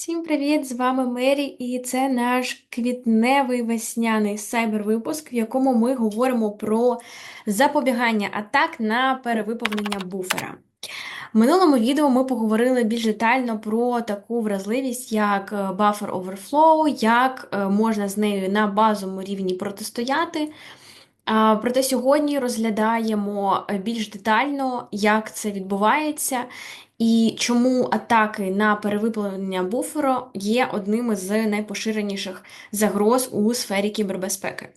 Всім привіт! З вами Мері, і це наш квітневий весняний сайбер-випуск, в якому ми говоримо про запобігання атак на перевиповнення буфера. В минулому відео ми поговорили більш детально про таку вразливість, як е, buffer overflow, як е, можна з нею на базовому рівні протистояти. Проте сьогодні розглядаємо е, більш детально, як це відбувається, і чому атаки на перевиповнення буферу є одним із найпоширеніших загроз у сфері кібербезпеки.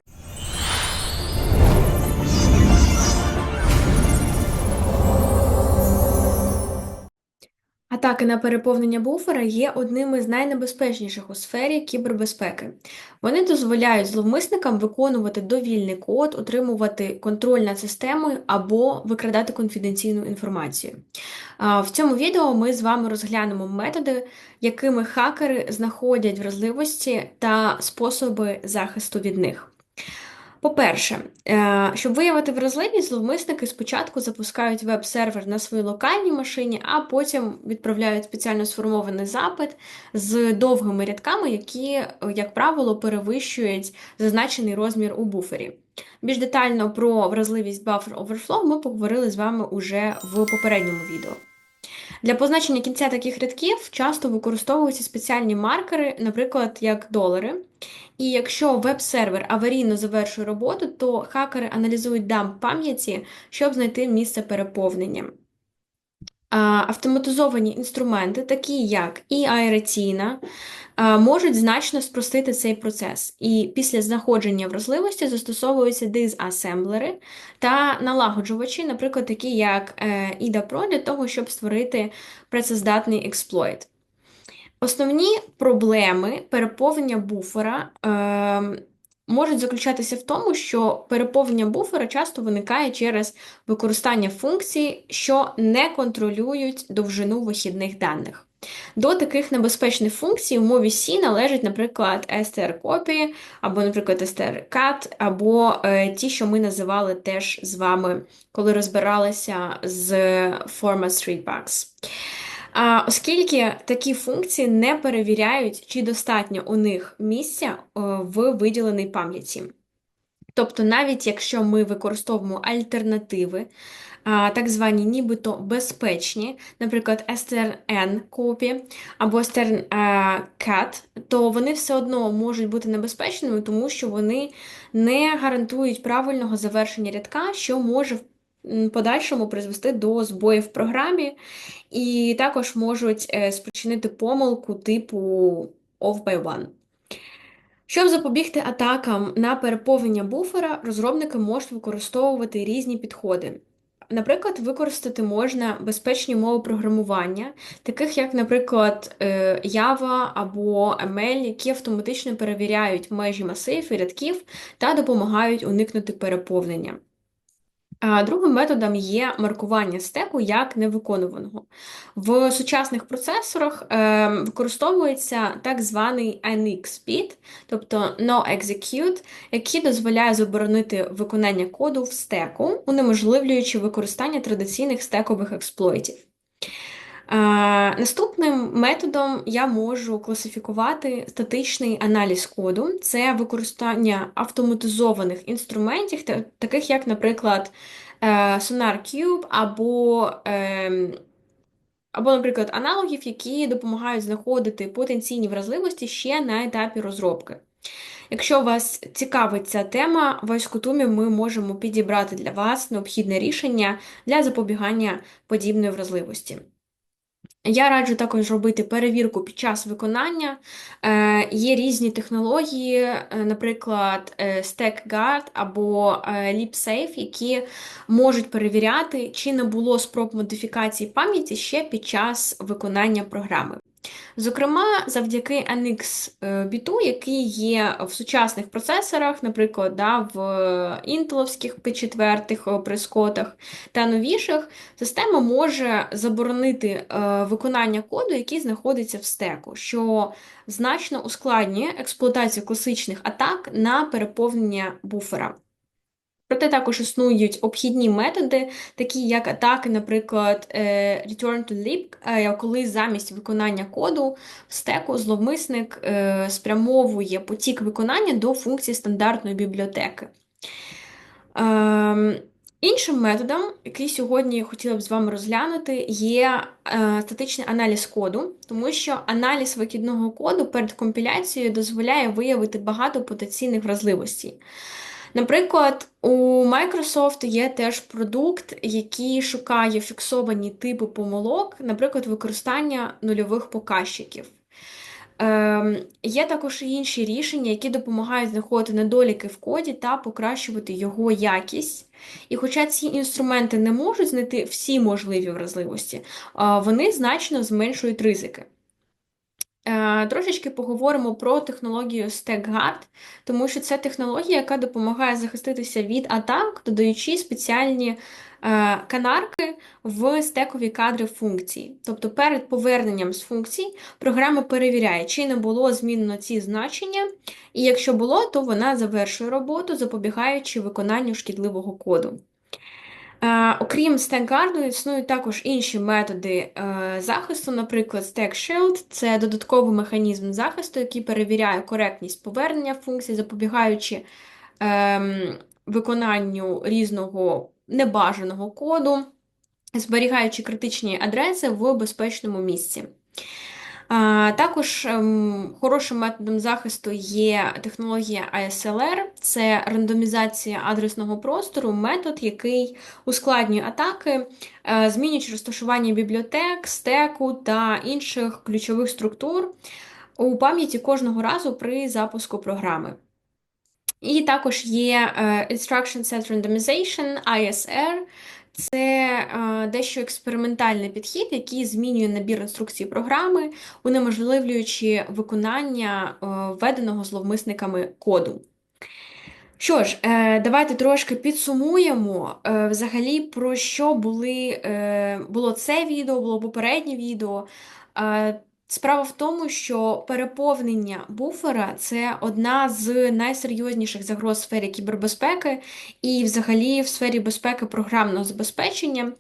Атаки на переповнення буфера є одним із найнебезпечніших у сфері кібербезпеки. Вони дозволяють зловмисникам виконувати довільний код, отримувати контроль над системою або викрадати конфіденційну інформацію. В цьому відео ми з вами розглянемо методи, якими хакери знаходять вразливості та способи захисту від них. По-перше, е, щоб виявити вразливість, зловмисники спочатку запускають веб-сервер на своїй локальній машині, а потім відправляють спеціально сформований запит з довгими рядками, які, як правило, перевищують зазначений розмір у буфері. Більш детально про вразливість Buffer Overflow ми поговорили з вами уже в попередньому відео. Для позначення кінця таких рядків часто використовуються спеціальні маркери, наприклад, як долари. І якщо веб-сервер аварійно завершує роботу, то хакери аналізують дамп пам'яті, щоб знайти місце переповнення. Автоматизовані інструменти, такі як e-iRetina, можуть значно спростити цей процес. І після знаходження вразливості застосовуються дизасемблери та налагоджувачі, наприклад, такі як е, Pro, для того, щоб створити працездатний експлойт. Основні проблеми переповнення буфера е, можуть заключатися в тому, що переповнення буфера часто виникає через використання функцій, що не контролюють довжину вихідних даних. До таких небезпечних функцій в мові C належать, наприклад, str-copy, або, наприклад, str-cat, або е, ті, що ми називали теж з вами, коли розбиралися з Format 3 Packs. А, Оскільки такі функції не перевіряють, чи достатньо у них місця е, в виділеній пам'яті. Тобто, навіть якщо ми використовуємо альтернативи, так звані нібито безпечні, наприклад, strn копі або strn-cat, то вони все одно можуть бути небезпечними, тому що вони не гарантують правильного завершення рядка, що може в подальшому призвести до збоїв в програмі, і також можуть е, спричинити помилку типу off by one. Щоб запобігти атакам на переповнення буфера, розробники можуть використовувати різні підходи. Наприклад, використати можна безпечні мови програмування, таких як, наприклад, е, Java або ML, які автоматично перевіряють межі масив і рядків та допомагають уникнути переповнення. Другим методом є маркування стеку як невиконуваного. В сучасних процесорах е, використовується так званий NX-bit, тобто No Execute, який дозволяє заборонити виконання коду в стеку, унеможливлюючи використання традиційних стекових експлойтів. Наступним методом я можу класифікувати статичний аналіз коду, це використання автоматизованих інструментів, таких як, наприклад, е, SonarCube або, ем, або, наприклад, аналогів, які допомагають знаходити потенційні вразливості ще на етапі розробки. Якщо вас цікавить ця тема, в Айскутумі ми можемо підібрати для вас необхідне рішення для запобігання подібної вразливості. Я раджу також робити перевірку під час виконання. Е, Є різні технології, е, наприклад, е, StackGuard або е, LeapSafe, які можуть перевіряти, чи не було спроб модифікації пам'яті ще під час виконання програми. Зокрема, завдяки NX біту, який є в сучасних процесорах, наприклад, да, в інтеловських P4 прискотах та новіших, система може заборонити е, виконання коду, який знаходиться в стеку, що значно ускладнює експлуатацію класичних атак на переповнення буфера. Проте також існують обхідні методи, такі як атаки, наприклад, е, Return to Lib, е, коли замість виконання коду в стеку зловмисник е, спрямовує потік виконання до функції стандартної бібліотеки. Ем, Іншим методом, який сьогодні я хотіла б з вами розглянути, є статичний аналіз коду, тому що аналіз викидного коду перед компіляцією дозволяє виявити багато потенційних вразливостей. Наприклад, у Microsoft є теж продукт, який шукає фіксовані типи помилок, наприклад, використання нульових показчиків. Ем, Є також і інші рішення, які допомагають знаходити недоліки в коді та покращувати його якість. І хоча ці інструменти не можуть знайти всі можливі вразливості, вони значно зменшують ризики. Е, трошечки поговоримо про технологію StackGuard, тому що це технологія, яка допомагає захиститися від атак, додаючи спеціальні е, канарки в стекові кадри функції. Тобто перед поверненням з функцій програма перевіряє, чи не було змінено ці значення, і якщо було, то вона завершує роботу, запобігаючи виконанню шкідливого коду. Е, окрім StackGuard, існують також інші методи е, захисту, наприклад, StackShield – це додатковий механізм захисту, який перевіряє коректність повернення функцій, запобігаючи ем, виконанню різного небажаного коду, зберігаючи критичні адреси в безпечному місці. Також ем, хорошим методом захисту є технологія ASLR, це рандомізація адресного простору, метод, який ускладнює атаки, е, змінюючи розташування бібліотек, стеку та інших ключових структур у пам'яті кожного разу при запуску програми. І також є е, Instruction Set Randomization, ISR. Це е, дещо експериментальний підхід, який змінює набір інструкцій програми, унеможливлюючи виконання е, введеного зловмисниками коду. Що ж, давайте трошки підсумуємо взагалі, про що були, було це відео, було попереднє відео. Справа в тому, що переповнення буфера це одна з найсерйозніших загроз в сфері кібербезпеки і, взагалі, в сфері безпеки програмного забезпечення.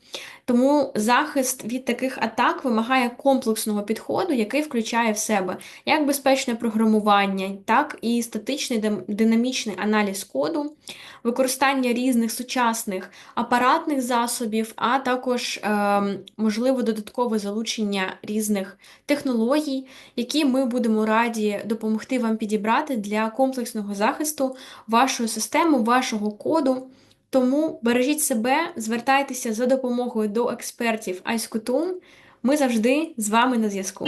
Тому захист від таких атак вимагає комплексного підходу, який включає в себе як безпечне програмування, так і статичний динамічний аналіз коду, використання різних сучасних апаратних засобів, а також, е, можливо, додаткове залучення різних технологій, які ми будемо раді допомогти вам підібрати для комплексного захисту вашої системи, вашого коду. Тому бережіть себе, звертайтеся за допомогою до експертів Айскутун. Ми завжди з вами на зв'язку.